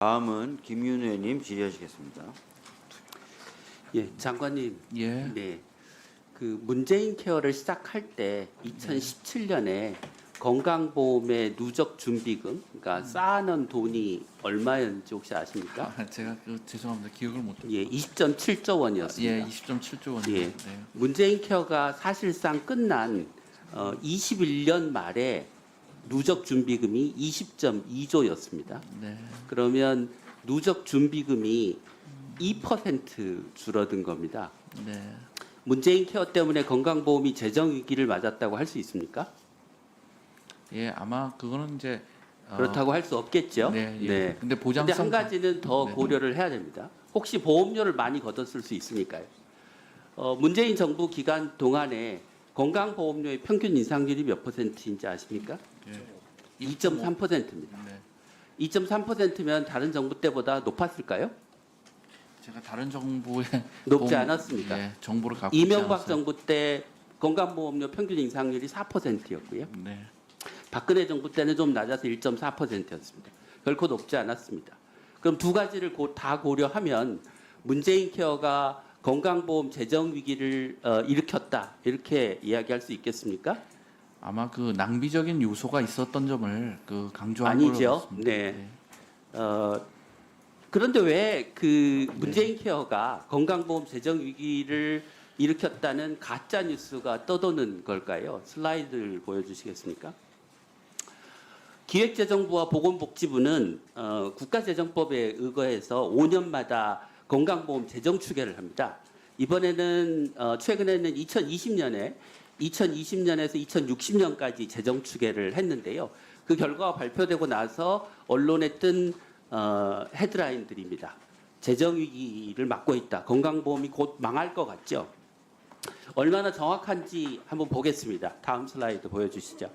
다음은 김윤 의원님 질의하시겠습니다. 예, 장관님. 예. 네. 그 문재인 케어를 시작할 때 2017년에 건강보험의 누적 준비금, 그러니까 쌓아놓은 돈이 얼마였는지 혹시 아십니까? 아, 제가 그 죄송합니다. 기억을 못. 예, 20.7조 원이었습니다. 예, 20.7조 원이요. 예. 네. 문재인 케어가 사실상 끝난 어, 21년 말에 누적 준비금이 20.2조였습니다. 네. 그러면 누적 준비금이 2% 줄어든 겁니다. 네. 문재인 케어 때문에 건강보험이 재정 위기를 맞았다고 할 수 있습니까? 예, 아마 그거는 이제 어, 그렇다고 할 수 없겠죠. 네. 예. 네. 근데 근데 보장성 한 가지는 더 네. 고려를 해야 됩니다. 혹시 보험료를 많이 걷었을 수 있으니까요. 어, 문재인 정부 기간 동안에 건강보험료의 평균 인상률이 몇 퍼센트인지 아십니까? 예. 2.3%입니다. 네. 2.3%면 다른 정부 때보다 높았을까요? 제가 다른 정부의 높지 보험- 않았습니다. 예, 정보를 갖고 있지 이명박. 정부 때 건강보험료 평균 인상률이 4%였고요. 네. 박근혜 정부 때는 좀 낮아서 1.4%였습니다. 결코 높지 않았습니다. 그럼 두 가지를 고- 다 고려하면 문재인 케어가 건강보험 재정 위기를 어, 일으켰다 이렇게 이야기할 수 있겠습니까? 아마 그 낭비적인 요소가 있었던 점을 그 강조한 아니죠. 네. 어, 그런데 왜 그 문재인 케어가 건강보험 재정 위기를 일으켰다는 가짜 뉴스가 떠도는 걸까요? 슬라이드를 보여주시겠습니까? 기획재정부와 보건복지부는 어, 국가재정법에 의거해서 5년마다 건강보험 재정 추계를 합니다. 이번에는 어, 최근에는 2020년에 2020년에서 2060년까지 재정 추계를 했는데요. 그 결과가 발표되고 나서 언론에 뜬 어, 헤드라인들입니다. 재정 위기를 맞고 있다. 건강보험이 곧 망할 것 같죠. 얼마나 정확한지 한번 보겠습니다. 다음 슬라이드 보여주시죠.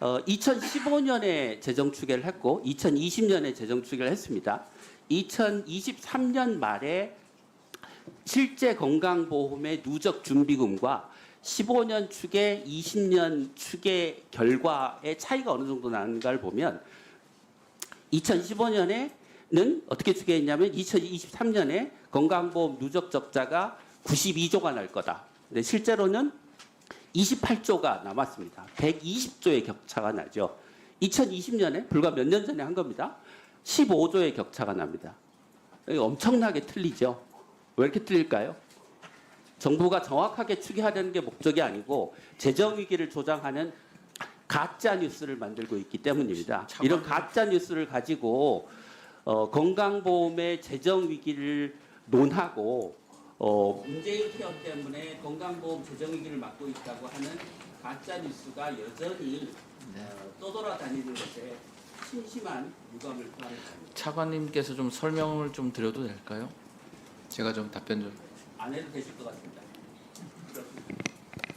어, 2015년에 재정 추계를 했고 2020년에 재정 추계를 했습니다. 2023년 말에 실제 건강보험의 누적 준비금과 15년 추계, 20년 추계 결과의 차이가 어느 정도 나는가를 보면 2015년에는 어떻게 추계했냐면 2023년에 건강보험 누적 적자가 92조가 날 거다. 근데 실제로는 28조가 남았습니다. 120조의 격차가 나죠. 2020년에 불과 몇 년 전에 한 겁니다. 15조의 격차가 납니다. 엄청나게 틀리죠. 왜 이렇게 틀릴까요? 정부가 정확하게 추계하려는 게 목적이 아니고 재정 위기를 조장하는 가짜 뉴스를 만들고 있기 때문입니다. 참- 이런 가짜 뉴스를 가지고 어, 건강보험의 재정 위기를 논하고 어, 문재인 케어 때문에 건강보험 재정 위기를 맞고 있다고 하는 가짜 뉴스가 여전히 어, 떠돌아다니는 것에 심심한 유감을 표합니다. 차관님께서 좀 설명을 좀 드려도 될까요? 제가 좀 답변 좀 안 해도 되실 것 같습니다.